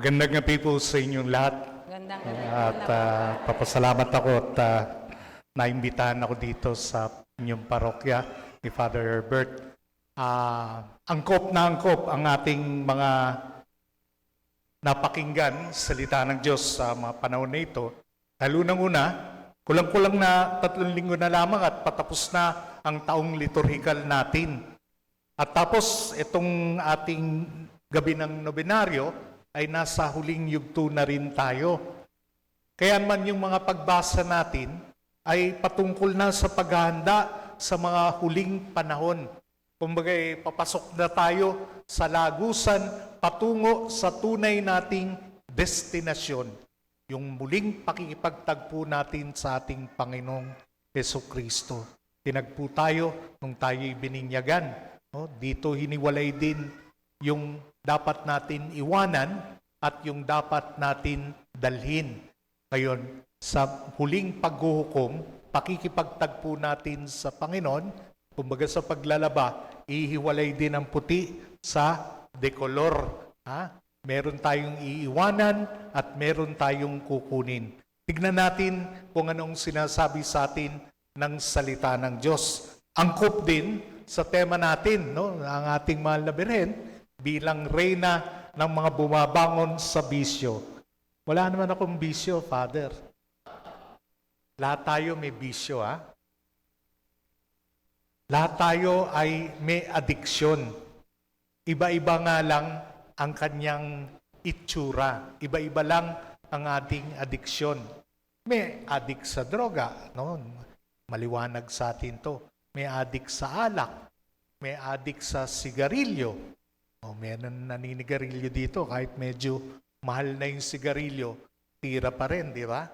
Magandang gabi po sa inyong lahat. Gandang gabi. At ah, papasalamat ako at ah, naimbitahan ako dito sa inyong parokya ni Father Herbert. Ah, angkop na angkop ang ating mga napakinggan salita ng Diyos sa mga panahon na ito. Lalo nang una, kulang-kulang na tatlong linggo na lamang at patapos na ang taong liturhikal natin. At tapos, itong ating gabi ng nobinaryo ay nasa huling yugto na rin tayo. Kaya man yung mga pagbasa natin ay patungkol na sa paghahanda sa mga huling panahon. Kumbaga, papasok na tayo sa lagusan patungo sa tunay nating destinasyon. Yung muling pakikipagtagpo natin sa ating Panginoong Heso Kristo. Tinagpo tayo nung tayo'y bininyagan. No? Dito hiniwalay din yung dapat natin iwanan at yung dapat natin dalhin. Ngayon, sa huling paghuhukom, pakikipagtagpo natin sa Panginoon, kumbaga sa paglalaba, ihiwalay din ang puti sa dekolor. Ha? Meron tayong iiwanan at meron tayong kukunin. Tignan natin kung anong sinasabi sa atin ng salita ng Diyos. Angkop din sa tema natin, no? ang ating mahal na Birhen, bilang reyna ng mga bumabangon sa bisyo. Wala naman akong bisyo, Father. Lahat tayo may bisyo, ha? Lahat tayo ay may addiction. Iba-iba nga lang ang kanyang itsura. Iba-iba lang ang ating addiction. May addict sa droga, no? Maliwanag sa atin to. May addict sa alak. May addict sa sigarilyo. O may nan- naninigarilyo dito kahit medyo mahal na yung sigarilyo, tira pa rin, di ba?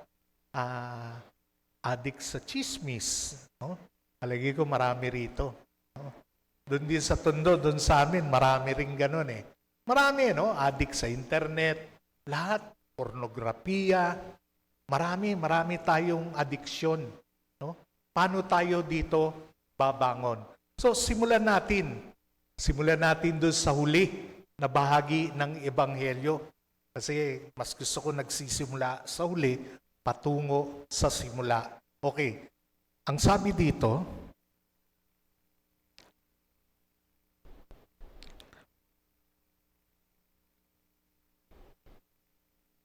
Ah, addict sa chismis, no? Alagi ko marami rito. No? Doon din sa Tondo, doon sa amin, marami rin ganun eh. Marami, no? Addict sa internet, lahat, pornografiya, marami, marami tayong addiction. No? Paano tayo dito babangon? So, simulan natin. Simulan natin doon sa huli na bahagi ng Ebanghelyo. Kasi mas gusto ko nagsisimula sa huli patungo sa simula. Okay. Ang sabi dito,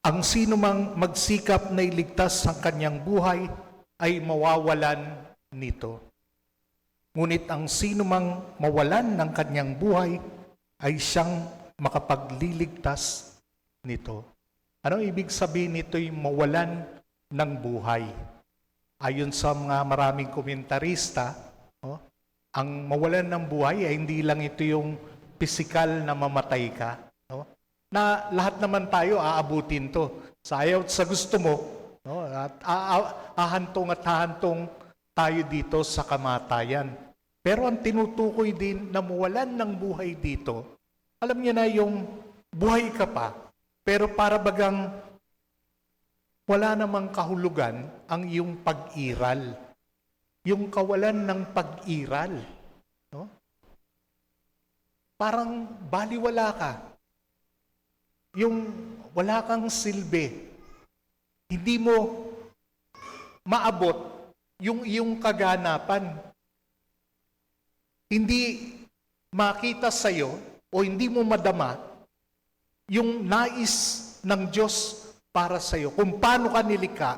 ang sino mang magsikap na iligtas ang kanyang buhay ay mawawalan nito. Ngunit ang sino mang mawalan ng kanyang buhay ay siyang makapagliligtas nito. Ano ibig sabihin nito'y mawalan ng buhay? Ayon sa mga maraming komentarista, oh, ang mawalan ng buhay ay hindi lang ito yung pisikal na mamatay ka. No? Na lahat naman tayo aabutin to. Sa ayaw sa gusto mo, no? at ahantong at hahantong tayo dito sa kamatayan. Pero ang tinutukoy din na mawalan ng buhay dito, alam niyo na yung buhay ka pa, pero para bagang wala namang kahulugan ang iyong pag-iral. Yung kawalan ng pag-iral. No? Parang baliwala ka. Yung wala kang silbi. Hindi mo maabot yung iyong kaganapan. Hindi makita sa iyo o hindi mo madama yung nais ng Diyos para sa iyo. Kung paano ka nilikha,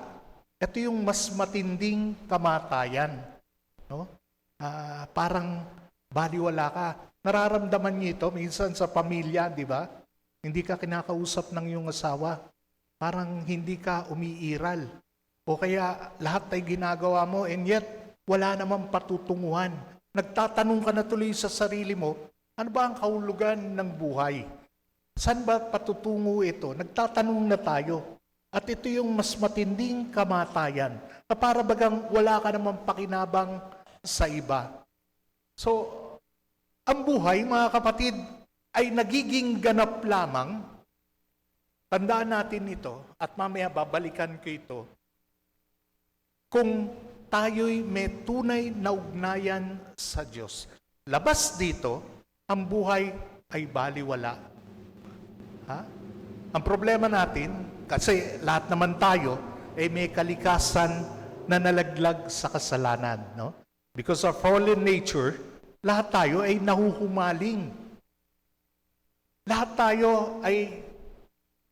ito yung mas matinding kamatayan. No? Ah, parang baliwala ka. Nararamdaman niyo ito minsan sa pamilya, di ba? Hindi ka kinakausap ng iyong asawa. Parang hindi ka umiiral. O kaya lahat ay ginagawa mo and yet wala namang patutunguhan. Nagtatanong ka na tuloy sa sarili mo, ano ba ang kahulugan ng buhay? Saan ba patutungo ito? Nagtatanong na tayo. At ito yung mas matinding kamatayan na para bagang wala ka namang pakinabang sa iba. So, ang buhay, mga kapatid, ay nagiging ganap lamang. Tandaan natin ito at mamaya babalikan ko ito. Kung tayo'y may tunay na ugnayan sa Diyos. Labas dito, ang buhay ay baliwala. Ha? Ang problema natin, kasi lahat naman tayo, ay may kalikasan na nalaglag sa kasalanan. No? Because of fallen nature, lahat tayo ay nahuhumaling. Lahat tayo ay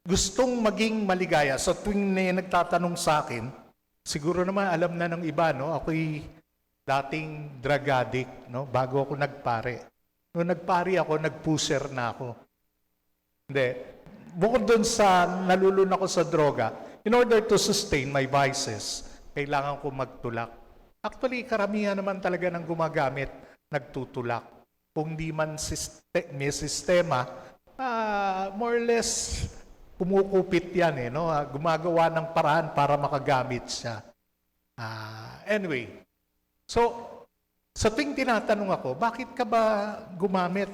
gustong maging maligaya. So tuwing may nagtatanong sa akin, siguro naman alam na ng iba, no? ako'y dating drug addict no? bago ako nagpare. Nung nagpari ako, nagpuser na ako. Hindi. Bukod doon sa nalulun ako sa droga, in order to sustain my vices, kailangan ko magtulak. Actually, karamihan naman talaga ng gumagamit, nagtutulak. Kung di man siste- may sistema, ah, more or less, kumukupit yan eh. No? Ah, Gumagawa ng paraan para makagamit siya. Ah, anyway, so, sa tuwing tinatanong ako, bakit ka ba gumamit,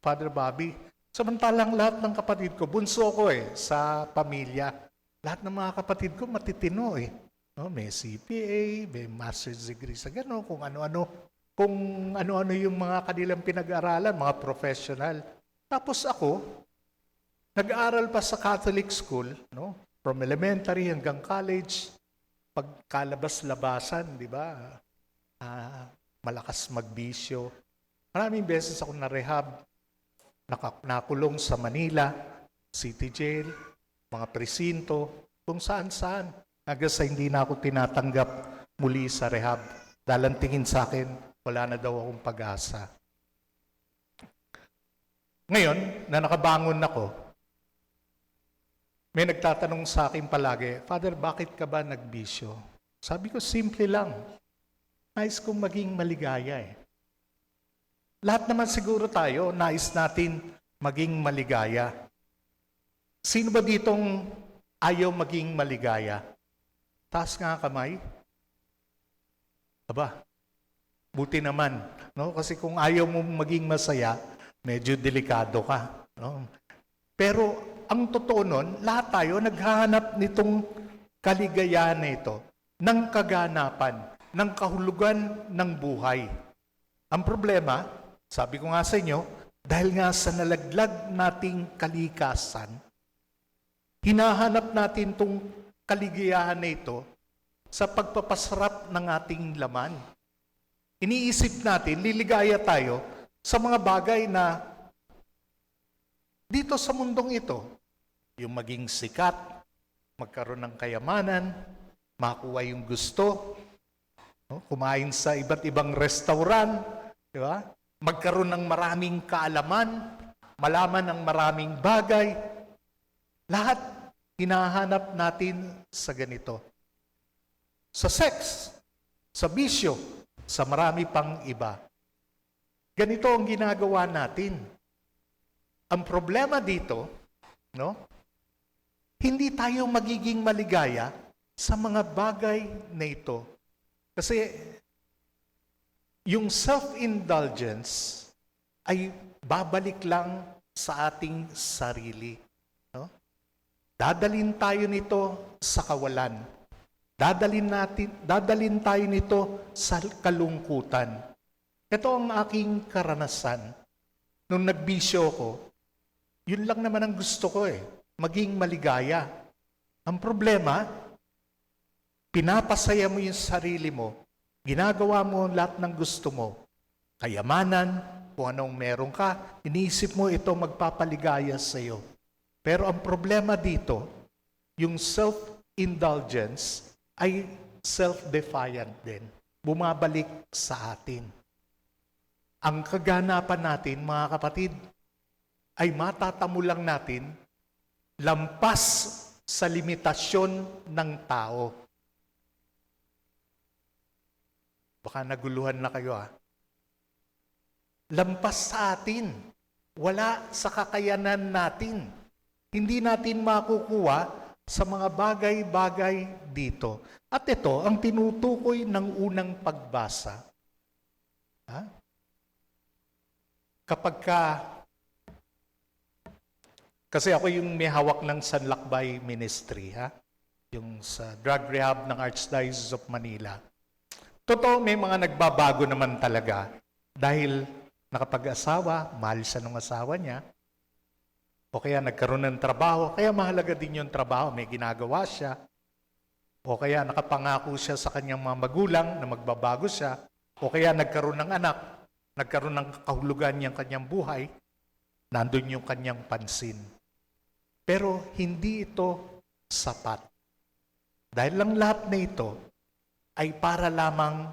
Father Bobby? Samantalang lahat ng kapatid ko, bunso ko eh, sa pamilya. Lahat ng mga kapatid ko matitino eh. No, may CPA, may master's degree sa gano'n, kung ano-ano. Kung ano-ano yung mga kanilang pinag-aralan, mga professional. Tapos ako, nag-aaral pa sa Catholic school, no? from elementary hanggang college, pagkalabas-labasan, di ba? Ah, malakas magbisyo. Maraming beses ako na-rehab, naka- nakulong sa Manila, city jail, mga presinto, kung saan-saan. Hanggang sa hindi na ako tinatanggap muli sa rehab. Dahil ang tingin sa akin, wala na daw akong pag-asa. Ngayon, na nakabangon ako, may nagtatanong sa akin palagi, Father, bakit ka ba nagbisyo? Sabi ko, simple lang. Nais kong maging maligaya eh. Lahat naman siguro tayo, nais natin maging maligaya. Sino ba ditong ayaw maging maligaya? Taas nga kamay. Aba, buti naman. No? Kasi kung ayaw mo maging masaya, medyo delikado ka. No? Pero ang totoo nun, lahat tayo naghahanap nitong kaligayahan na ito, ng kaganapan, ng kahulugan ng buhay. Ang problema, sabi ko nga sa inyo, dahil nga sa nalaglag nating kalikasan, hinahanap natin tong kaligayahan na ito sa pagpapasarap ng ating laman. Iniisip natin, liligaya tayo sa mga bagay na dito sa mundong ito, yung maging sikat, magkaroon ng kayamanan, makuha yung gusto, no? kumain sa iba't ibang restaurant, di ba? magkaroon ng maraming kaalaman, malaman ng maraming bagay. Lahat hinahanap natin sa ganito. Sa sex, sa bisyo, sa marami pang iba. Ganito ang ginagawa natin. Ang problema dito, no? Hindi tayo magiging maligaya sa mga bagay na ito. Kasi yung self-indulgence ay babalik lang sa ating sarili. No? Dadalin tayo nito sa kawalan. Dadalin, natin, dadalin tayo nito sa kalungkutan. Ito ang aking karanasan. Nung nagbisyo ko, yun lang naman ang gusto ko eh, maging maligaya. Ang problema, pinapasaya mo yung sarili mo, ginagawa mo lahat ng gusto mo, kayamanan, kung anong meron ka, iniisip mo ito magpapaligaya sa iyo. Pero ang problema dito, yung self-indulgence ay self-defiant din. Bumabalik sa atin. Ang kaganapan natin, mga kapatid, ay matatamo lang natin lampas sa limitasyon ng tao. Baka naguluhan na kayo ah. Lampas sa atin. Wala sa kakayanan natin. Hindi natin makukuha sa mga bagay-bagay dito. At ito ang tinutukoy ng unang pagbasa. Ha? Kapag ka kasi ako yung may hawak ng Sanlakbay Ministry, ha? Yung sa drug rehab ng Archdiocese of Manila. Totoo, may mga nagbabago naman talaga dahil nakapag-asawa, mahal siya ng asawa niya. O kaya nagkaroon ng trabaho, kaya mahalaga din yung trabaho, may ginagawa siya. O kaya nakapangako siya sa kanyang mga magulang na magbabago siya. O kaya nagkaroon ng anak, nagkaroon ng kahulugan niyang kanyang buhay, nandun yung kanyang pansin. Pero hindi ito sapat. Dahil lang lahat na ito ay para lamang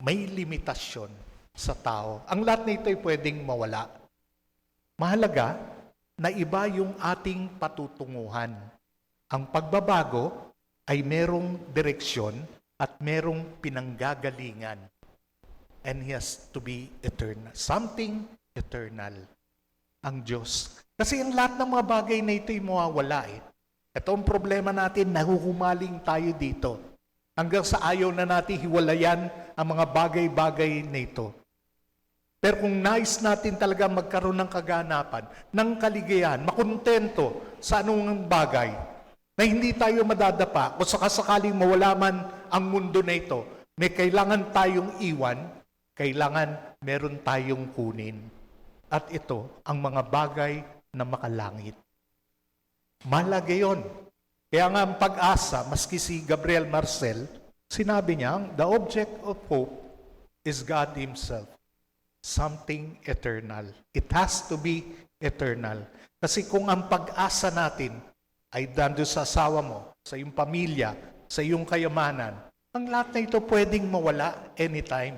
may limitasyon sa tao. Ang lahat na ito ay pwedeng mawala. Mahalaga na iba yung ating patutunguhan. Ang pagbabago ay merong direksyon at merong pinanggagalingan. And he has to be eternal. Something eternal. Ang Diyos. Kasi ang lahat ng mga bagay na ito ay mawawala eh. Ito ang problema natin, nahuhumaling tayo dito. Hanggang sa ayaw na natin hiwalayan ang mga bagay-bagay na ito. Pero kung nais natin talaga magkaroon ng kaganapan, ng kaligayahan, makontento sa anong bagay, na hindi tayo madadapa, kung sakasakaling mawala man ang mundo na ito, may kailangan tayong iwan, kailangan meron tayong kunin. At ito ang mga bagay na makalangit. Mahalaga yun. Kaya nga ang pag-asa, maski si Gabriel Marcel, sinabi niya, the object of hope is God Himself. Something eternal. It has to be eternal. Kasi kung ang pag-asa natin ay dando sa asawa mo, sa iyong pamilya, sa iyong kayamanan, ang lahat na ito pwedeng mawala anytime.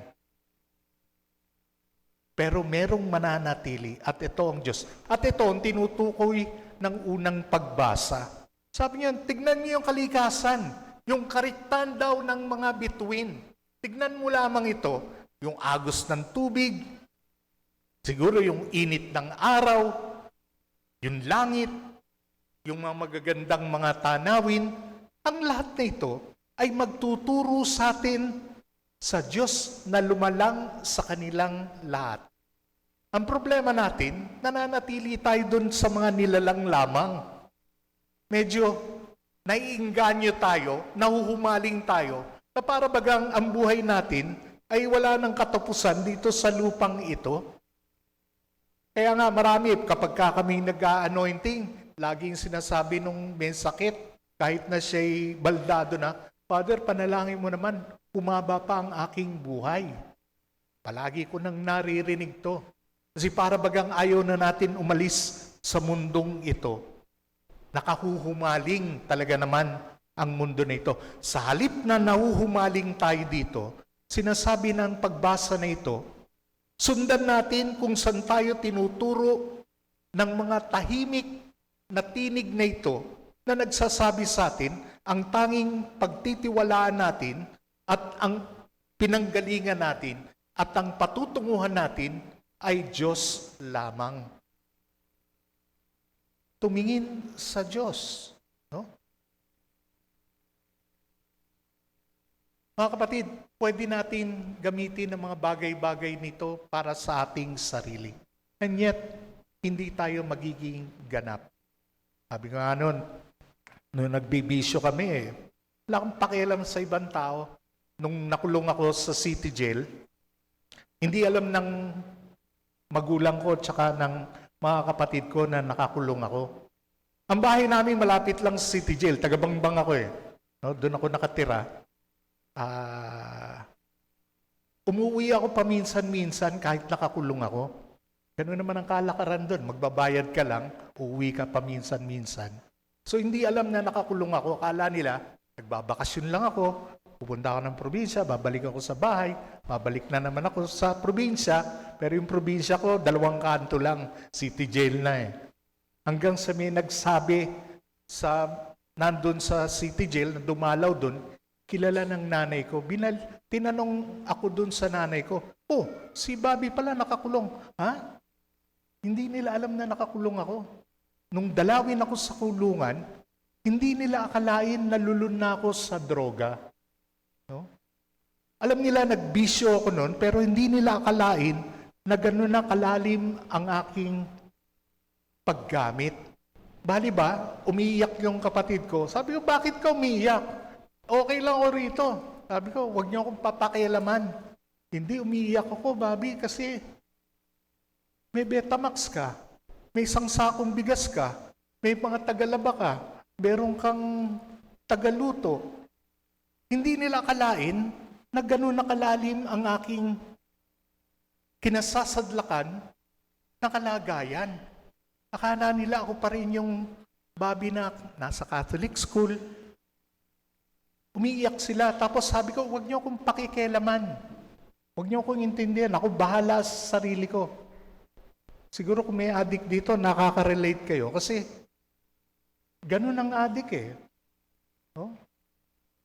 Pero merong mananatili at ito ang Diyos. At ito ang tinutukoy ng unang pagbasa. Sabi niya, tignan niyo yung kalikasan, yung kariktan daw ng mga bituin. Tignan mo lamang ito, yung agos ng tubig, siguro yung init ng araw, yung langit, yung mga magagandang mga tanawin, ang lahat na ito ay magtuturo sa atin sa Diyos na lumalang sa kanilang lahat. Ang problema natin, nananatili tayo dun sa mga nilalang lamang. Medyo naiinganyo tayo, nahuhumaling tayo, na para bagang ang buhay natin ay wala ng katapusan dito sa lupang ito. Kaya nga marami, kapag ka kami nag-anointing, laging sinasabi nung may sakit, kahit na siya'y baldado na, Father, panalangin mo naman, humaba pa ang aking buhay. Palagi ko nang naririnig to. Kasi para bagang ayaw na natin umalis sa mundong ito. Nakahuhumaling talaga naman ang mundo na ito. Sa halip na nahuhumaling tayo dito, sinasabi ng pagbasa na ito, sundan natin kung saan tayo tinuturo ng mga tahimik na tinig na ito na nagsasabi sa atin ang tanging pagtitiwalaan natin at ang pinanggalingan natin at ang patutunguhan natin ay Diyos lamang. Tumingin sa Diyos. No? Mga kapatid, pwede natin gamitin ang mga bagay-bagay nito para sa ating sarili. And yet, hindi tayo magiging ganap. Sabi ko nga nun, nung nagbibisyo kami eh, wala akong pakialam sa ibang tao. Nung nakulong ako sa city jail, hindi alam ng magulang ko tsaka ng mga kapatid ko na nakakulong ako. Ang bahay namin malapit lang sa city jail, taga-bangbang ako eh. No, doon ako nakatira. Ah, umuwi ako paminsan-minsan kahit nakakulong ako. Ganun naman ang kalakaran doon. Magbabayad ka lang, uuwi ka paminsan-minsan. So hindi alam na nakakulong ako. Akala nila, nagbabakasyon lang ako. Pupunta ako ng probinsya, babalik ako sa bahay, babalik na naman ako sa probinsya. Pero yung probinsya ko, dalawang kanto lang, city jail na eh. Hanggang sa may nagsabi sa nandun sa city jail, na dumalaw doon, kilala ng nanay ko. Binal, tinanong ako doon sa nanay ko, oh, si Bobby pala nakakulong. Ha? Hindi nila alam na nakakulong ako. Nung dalawin ako sa kulungan, hindi nila akalain na lulun na ako sa droga. No? Alam nila nagbisyo ako noon, pero hindi nila akalain na gano'n na kalalim ang aking paggamit. Bali ba, umiiyak yung kapatid ko. Sabi ko, bakit ka umiiyak? Okay lang ako rito. Sabi ko, huwag niyo akong papakialaman. Hindi, umiiyak ako, Bobby, kasi may Betamax ka. may isang sakong bigas ka, may mga tagalaba ka, meron kang tagaluto. Hindi nila akalain na gano'n nakalalim ang aking kinasasadlakan na kalagayan. Akala nila ako pa rin yung babi na nasa Catholic school. Umiiyak sila. Tapos sabi ko, huwag niyo akong pakikialaman. Huwag niyo akong intindihan. Ako bahala sa sarili ko. Siguro kung may addict dito, nakaka-relate kayo. Kasi ganun ang addict eh. No?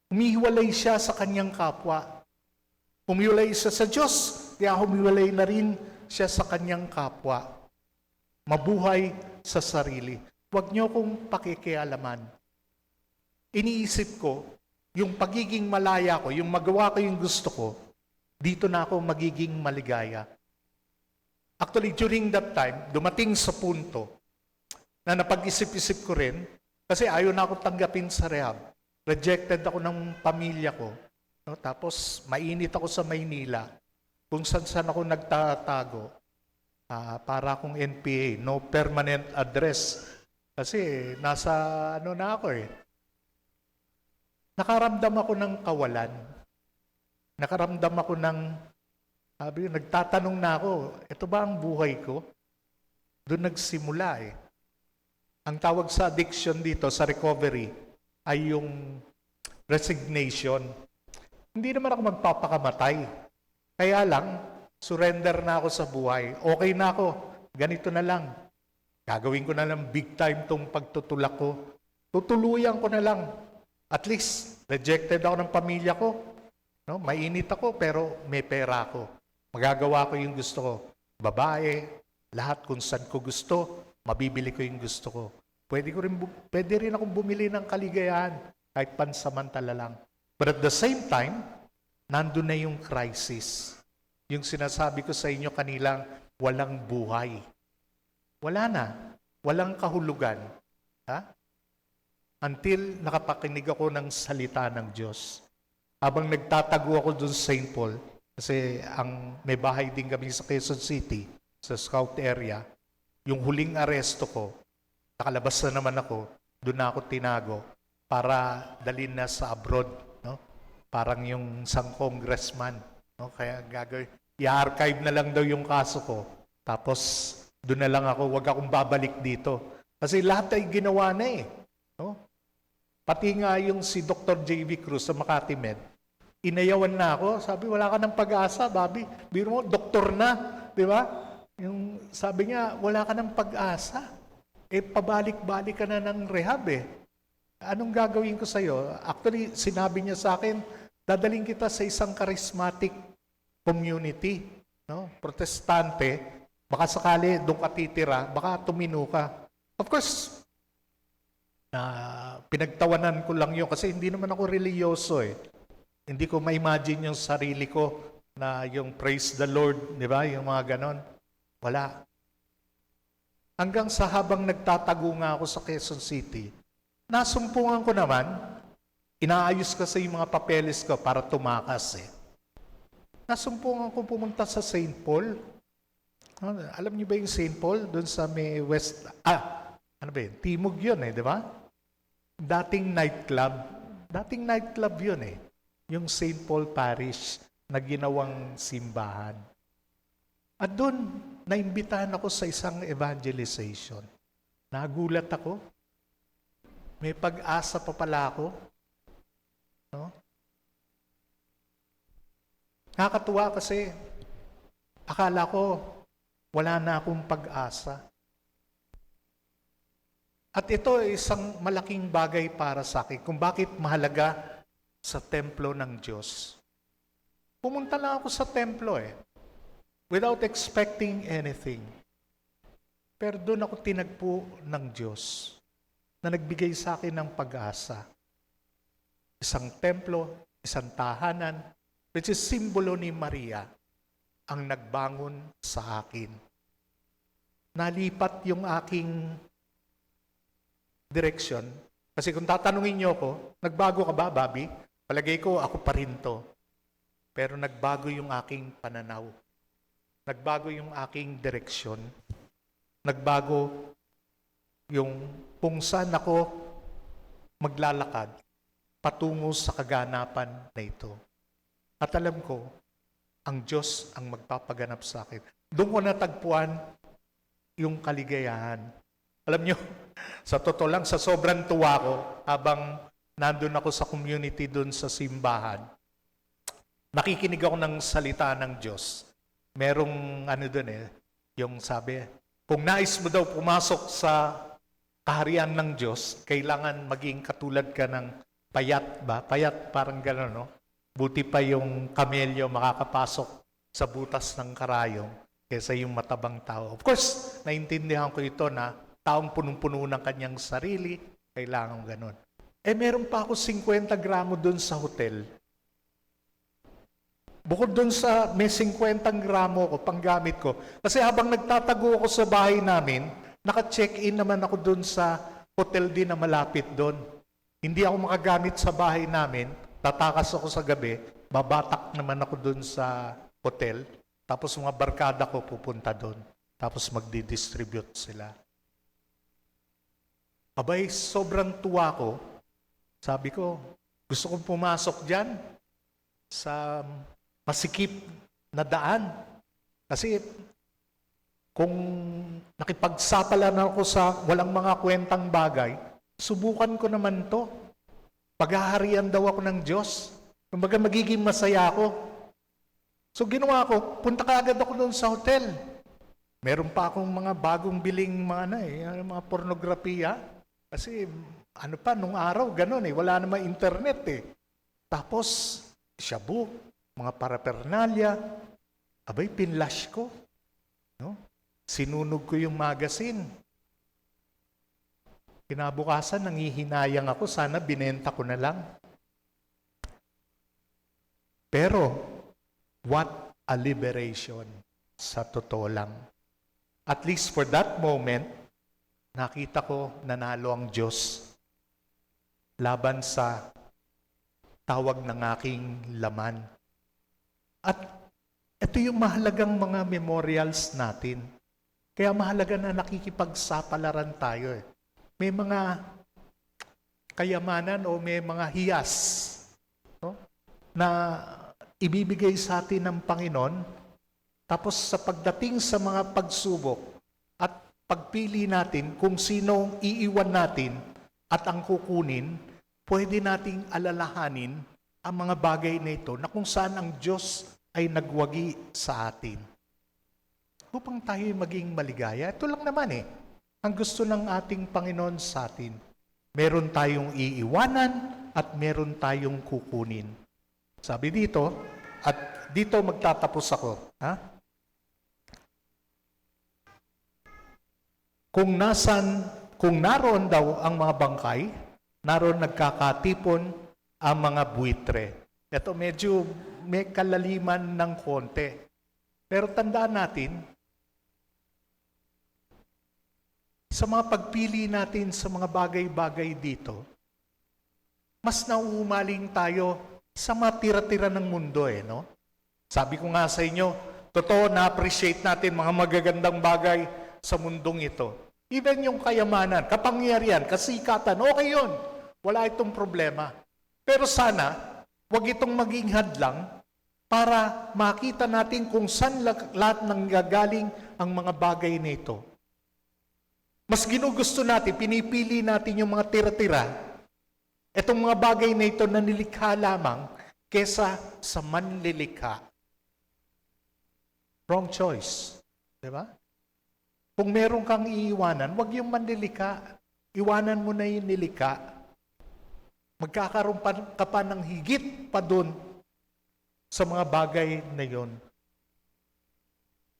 Humihiwalay siya sa kanyang kapwa. Humiwalay siya sa Diyos, kaya humiwalay na rin siya sa kanyang kapwa. Mabuhay sa sarili. Huwag niyo akong pakikialaman. Iniisip ko, yung pagiging malaya ko, yung magawa ko yung gusto ko, dito na ako magiging maligaya. Actually, during that time, dumating sa punto na napag-isip-isip ko rin, kasi ayaw na ako tanggapin sa rehab. Rejected ako ng pamilya ko. No? Tapos, mainit ako sa Maynila. Kung saan-saan ako nagtatago. Ah, para akong NPA, no permanent address. Kasi nasa ano na ako eh. Nakaramdam ako ng kawalan. Nakaramdam ako ng, sabi, nagtatanong na ako, ito ba ang buhay ko? Doon nagsimula eh. Ang tawag sa addiction dito, sa recovery, ay yung resignation. Hindi naman ako magpapakamatay. Kaya lang, surrender na ako sa buhay. Okay na ako. Ganito na lang. Gagawin ko na lang big time tong pagtutulak ko. Tutuluyan ko na lang. At least, rejected ako ng pamilya ko. No? Mainit ako, pero may pera ako. Magagawa ko yung gusto ko. Babae, lahat kung saan ko gusto, mabibili ko yung gusto ko. Pwede, ko rin, pwede rin akong bumili ng kaligayahan kahit pansamantala lang. But at the same time, nandun na yung crisis. Yung sinasabi ko sa inyo kanilang walang buhay. Wala na. Walang kahulugan. Ha? Until nakapakinig ako ng salita ng Diyos. Habang nagtatago ako dun sa St. Paul, kasi ang may bahay din kami sa Quezon City, sa scout area, yung huling aresto ko, nakalabas na naman ako, doon na ako tinago para dalhin na sa abroad. No? Parang yung isang congressman. No? Kaya gagawin, i-archive na lang daw yung kaso ko. Tapos doon na lang ako, wag akong babalik dito. Kasi lahat ay ginawa na eh. No? Pati nga yung si Dr. J.V. Cruz sa Makati Med, inayawan na ako. Sabi, wala ka ng pag-asa, Bobby. Biro mo, doktor na. Di ba? Yung sabi niya, wala ka ng pag-asa. Eh, pabalik-balik ka na ng rehab eh. Anong gagawin ko sa'yo? Actually, sinabi niya sa akin, dadaling kita sa isang charismatic community. No? Protestante, baka sakali doon ka titira, baka tumino ka. Of course, na pinagtawanan ko lang yun kasi hindi naman ako religyoso eh. Hindi ko ma-imagine yung sarili ko na yung praise the Lord, di ba? Yung mga ganon. Wala. Hanggang sa habang nagtatago nga ako sa Quezon City, nasumpungan ko naman, inaayos kasi yung mga papeles ko para tumakas eh. Nasumpungan ko pumunta sa St. Paul. Ano, Alam niyo ba yung St. Paul? Doon sa may West... Ah, ano ba yun? Timog yun eh, di ba? Dating nightclub. Dating nightclub yun eh. Yung St. Paul Parish na ginawang simbahan. At doon, naimbitahan ako sa isang evangelization. Nagulat ako. May pag-asa pa pala ako. No? Nakakatuwa kasi akala ko wala na akong pag-asa. At ito ay isang malaking bagay para sa akin kung bakit mahalaga sa templo ng Diyos. Pumunta lang ako sa templo eh, without expecting anything. Pero doon ako tinagpo ng Diyos na nagbigay sa akin ng pag-asa. Isang templo, isang tahanan, which is simbolo ni Maria, ang nagbangon sa akin. Nalipat yung aking direksyon. Kasi kung tatanungin niyo ako, nagbago ka ba, Bobby? Palagay ko, ako pa rin to. Pero nagbago yung aking pananaw. Nagbago yung aking direksyon. nagbago yung kung saan ako maglalakad patungo sa kaganapan na ito. At alam ko, ang Diyos ang magpapaganap sa akin. Doon ko natagpuan yung kaligayahan. Alam nyo, sa totoo lang, sa sobrang tuwa ko, habang nandun ako sa community doon sa simbahan, nakikinig ako ng salita ng Diyos. Merong ano doon eh, yung sabi, kung nais mo daw pumasok sa kaharian ng Diyos, kailangan maging katulad ka ng payat ba? Payat, parang gano'n, no? Buti pa yung kamelyo makakapasok sa butas ng karayong kaysa yung matabang tao. Of course, naintindihan ko ito na taong punong-puno ng kanyang sarili, kailangan gano'n. Eh, meron pa ako 50 gramo doon sa hotel. Bukod doon sa may 50 gramo ko, panggamit ko. Kasi habang nagtatago ako sa bahay namin, naka-check-in naman ako doon sa hotel din na malapit doon. Hindi ako makagamit sa bahay namin, tatakas ako sa gabi, babatak naman ako doon sa hotel, tapos mga barkada ko pupunta doon. Tapos magdi-distribute sila. Abay, sobrang tuwa ko. Sabi ko, gusto kong pumasok dyan sa masikip na daan. Kasi kung nakipagsapala na ako sa walang mga kwentang bagay, subukan ko naman to. Paghaharian daw ako ng Diyos. Kumbaga magiging masaya ako. So ginawa ko, punta ka agad ako doon sa hotel. Meron pa akong mga bagong biling mga, ano, eh, mga pornografiya. Kasi ano pa, nung araw, ganun eh. Wala namang internet eh. Tapos, shabu, mga parapernalya. Abay, pinlash ko. No? Sinunog ko yung magazine. Kinabukasan, nangihinayang ako. Sana binenta ko na lang. Pero, what a liberation sa totoo lang. At least for that moment, nakita ko nanalo ang Diyos laban sa tawag ng aking laman. At ito yung mahalagang mga memorials natin. Kaya mahalaga na nakikipagsapalaran tayo. Eh. May mga kayamanan o may mga hiyas no? na ibibigay sa atin ng Panginoon. Tapos sa pagdating sa mga pagsubok at pagpili natin kung sino iiwan natin at ang kukunin, pwede nating alalahanin ang mga bagay na ito na kung saan ang Diyos ay nagwagi sa atin. Upang tayo maging maligaya, ito lang naman eh. Ang gusto ng ating Panginoon sa atin. Meron tayong iiwanan at meron tayong kukunin. Sabi dito, at dito magtatapos ako. Ha? Kung nasan, kung naroon daw ang mga bangkay, naroon nagkakatipon ang mga buitre. Ito medyo may kalaliman ng konti. Pero tandaan natin, sa mga pagpili natin sa mga bagay-bagay dito, mas nauumaling tayo sa mga tira-tira ng mundo eh, no? Sabi ko nga sa inyo, totoo na-appreciate natin mga magagandang bagay sa mundong ito. Even yung kayamanan, kapangyarihan, kasikatan, okay yun. Wala itong problema. Pero sana, wag itong maging hadlang para makita natin kung saan lahat ng gagaling ang mga bagay na ito. Mas ginugusto natin, pinipili natin yung mga tira-tira, itong mga bagay na ito na nilikha lamang kesa sa manlilikha. Wrong choice. Di ba? Kung meron kang iiwanan, wag yung manlilika. Iwanan mo na yung nilika. Magkakaroon pa, ka pa ng higit pa doon sa mga bagay na yon.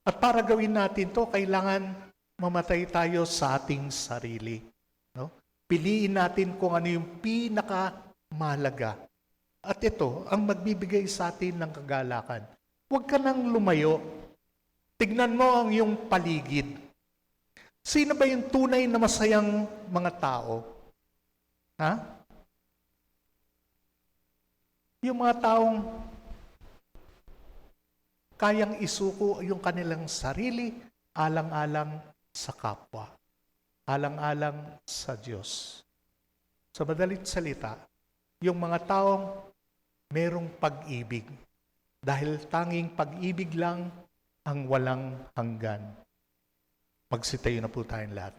At para gawin natin to, kailangan mamatay tayo sa ating sarili. No? Piliin natin kung ano yung pinakamahalaga. At ito, ang magbibigay sa atin ng kagalakan. Huwag ka nang lumayo. Tignan mo ang iyong paligid. Sino ba yung tunay na masayang mga tao? Ha? Yung mga taong kayang isuko yung kanilang sarili alang-alang sa kapwa. Alang-alang sa Diyos. Sa madalit salita, yung mga taong merong pag-ibig. Dahil tanging pag-ibig lang ang walang hanggan. Magsitayo na po tayong lahat.